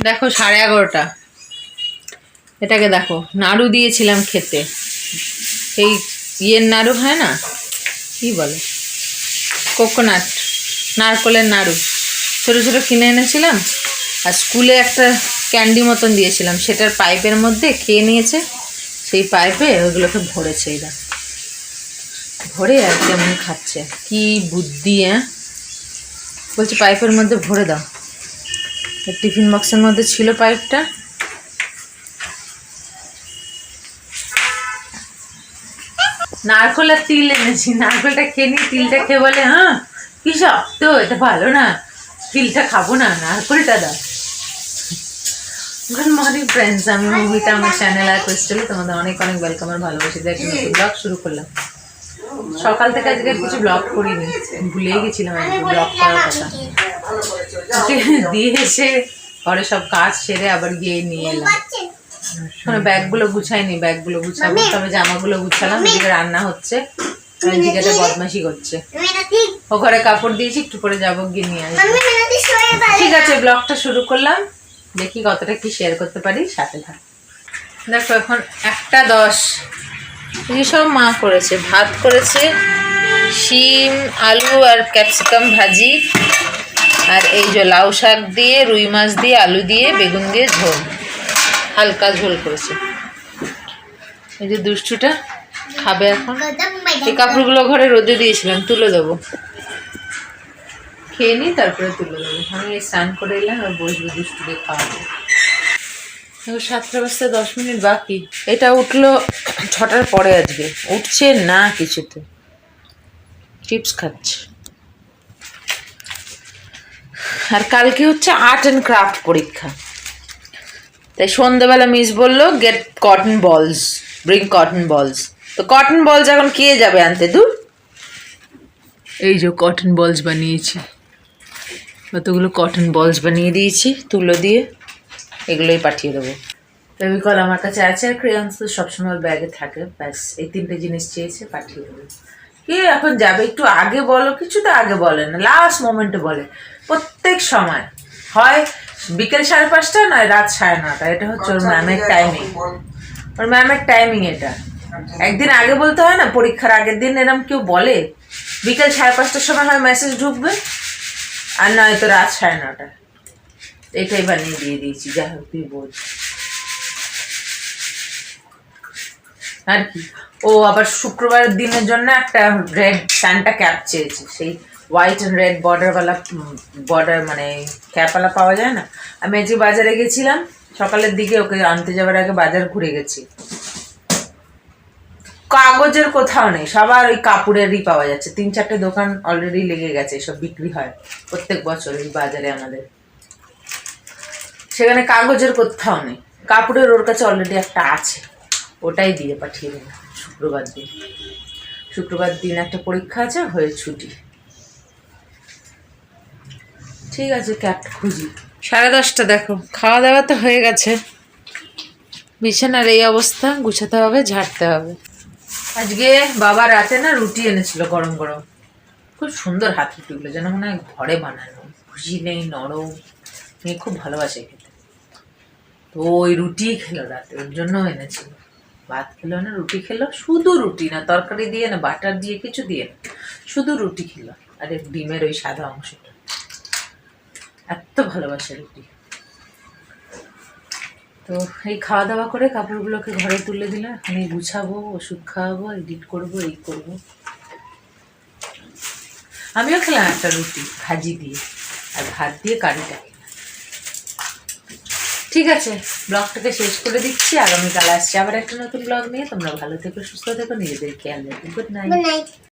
দেখো সাড়ে এগারোটা। এটাকে দেখো, নাড়ু দিয়েছিলাম খেতে। এই ইয়ের নাড়ু হয় না? কি বলে? কোকোনাট, নারকলের নাড়ু। ছোটো ছোটো কিনে এনেছিলাম আর স্কুলে একটা ক্যান্ডি মতন দিয়েছিলাম। সেটার পাইপের মধ্যে খেয়ে নিয়েছে। সেই পাইপে ওইগুলোকে ভরেছে এরা ভরে আর কেমন খাচ্ছে? কি বুদ্ধি হ্যাঁ বলছে পাইপের মধ্যে ভরে দাও। টিফিন বক্সের মধ্যে ছিল পাইপটা নারকল আর তিল এনেছি, নারকলটা খেয়ে নিই তিলটা খেয়ে বলে হ্যাঁ কি শক্ত এটা ভালো না, তিলটা খাব না, নারকলটা দাও। গুড মর্নিং ফ্রেন্ডস আমি মুভিটা আমার চ্যানেল আর ক্রিস্টালে তোমাদের অনেক অনেক ওয়েলকাম আর ভালোবাসি একটা নতুন ব্লগ শুরু করলাম। সকাল থেকে আজকে কিছু ব্লগ করিনি, ভুলেই গেছিলাম ব্লগ করার কথা। দিয়ে এসে ঘরে সব কাজ সেরে আবার গিয়ে নিয়ে এলাম। ব্যাগগুলো গুছাইনি ব্যাগগুলো গুছাবো। তবে জামাগুলো গুছালাম এদিকে রান্না হচ্ছে। এদিকে বদমাশি করছে। ও ঘরে কাপড় দিয়েছি একটু পরে যাব গিয়ে নিয়ে আসব। ঠিক আছে ব্লগটা শুরু করলাম। দেখি কতটা কি শেয়ার করতে পারি সাথে থাক। দেখো এখন একটা দশ। এই সব মা করেছে ভাত করেছে শিম আলু আর ক্যাপসিকাম ভাজি। আর এই যে লাউ শাক দিয়ে, রুই মাছ দিয়ে, আলু দিয়ে, বেগুন দিয়ে ঝোল। হালকা ঝোল করেছে। এই যে দুষ্টুটা খাবে এখন। এই কাপড়গুলো ঘরে রোদে দিয়েছিলাম, তুলে দেবো। খেয়ে নিই তারপরে তুলে দেবো। আমি স্নান করে এলাম আর বসবো দুষ্টুকে খাওয়াবো সাতটা বাজতে দশ মিনিট বাকি। এটা উঠল ছটার পরে আজকে। উঠছে না কিছুতে। চিপস খাচ্ছে। আর কালকে হচ্ছে আর্ট অ্যান্ড ক্রাফট পরীক্ষা। তাই সন্ধ্যেবেলা মিস বলল get cotton balls bring cotton balls তো কটন বলস এখন কে যাবে আনতে দূর? এই যে কটন বলস বানিয়েছি। কতগুলো কটন বলস বানিয়ে দিয়েছি তুলো দিয়ে এগুলোই পাঠিয়ে দেবো। ফেভিকল আমার কাছে আছে আর ক্রেয়ন্স তো সবসময় ব্যাগে থাকে ব্যাস এই তিনটে জিনিস চেয়েছে পাঠিয়ে দেবো। কে এখন যাবে? একটু আগে বলো কিছু তো আগে বলে না লাস্ট মোমেন্টে বলে। প্রত্যেক সময়। হয় বিকেল সাড়ে পাঁচটা নয় রাত সাড়ে নটা এটা হচ্ছে ওর ম্যামের টাইমিং ওর ম্যামের টাইমিং এটা। একদিন আগে বলতে হয় না পরীক্ষার আগের দিন এরম কেউ বলে? বিকেল সাড়ে পাঁচটার সময় হয় মেসেজ ঢুকবে আর নয়তো রাত সাড়ে নটা এটাই বানিয়ে দিয়ে দিয়েছি যা হোক তুই বল। আর কি। ও আবার শুক্রবারের দিনের জন্য একটা রেড স্যান্টা ক্যাপ চেয়েছে। সেই হোয়াইট অ্যান্ড রেড বর্ডারওয়ালা বর্ডার মানে ক্যাপওয়ালা পাওয়া যায় না? আমি আজকে বাজারে গেছিলাম, সকালের দিকে ওকে আনতে যাওয়ার আগে বাজার ঘুরে গেছি। কাগজের কোথাও নেই, সবার ওই কাপড়েরই পাওয়া যাচ্ছে। তিন চারটে দোকান অলরেডি লেগে গেছে, সব বিক্রি হয় প্রত্যেক বছর এই বাজারে আমাদের। সেখানে কাগজের কোথাও নেই, কাপড়ের ওর কাছে অলরেডি একটা আছে। ওটাই দিয়ে পাঠিয়ে দেবো শুক্রবার দিন। শুক্রবার দিন একটা পরীক্ষা আছে হয়ে ছুটি। ঠিক আছে ক্যাবটা খুঁজি। সাড়ে দশটা দেখো খাওয়া দাওয়া তো হয়ে গেছে। বিছানার এই অবস্থা গুছাতে হবে ঝাড়তে হবে। আজকে বাবা রাতে না রুটি এনেছিল গরম গরম। খুব সুন্দর হাত রুটিগুলো যেন মনে হয় ঘরে বানানো। খুশি নেই নরম। মেয়ে খুব ভালোবাসে খেতে। তো ওই রুটি খেলো রাতে ওর জন্য এনেছিল। ভাত খেলো না, রুটি খেলো। শুধু রুটি না, তরকারি দিয়ে না, বাটার দিয়ে, কিছু দিয়ে না, শুধু রুটি খেলো। আর ডিমের ওই সাদা অংশটা। এত ভালোবাসে রুটি। তো এই খাওয়া দাওয়া করে কাপড়গুলোকে ঘরে তুলে দিলাম এখন এই গুছাবো, ওষুধ খাওয়াবো, এডিট করব, এই করব। আমিও খেলাম একটা রুটি, ভাজি দিয়ে। আর ভাত দিয়ে কারিটা ঠিক আছে, ব্লগটাকে শেষ করে দিচ্ছি। আগামীকাল আসছি আবার একটা নতুন ব্লগ নিয়ে। তোমরা ভালো থেকো, সুস্থ থেকো, নিজেদের খেয়াল রাখো। Good night.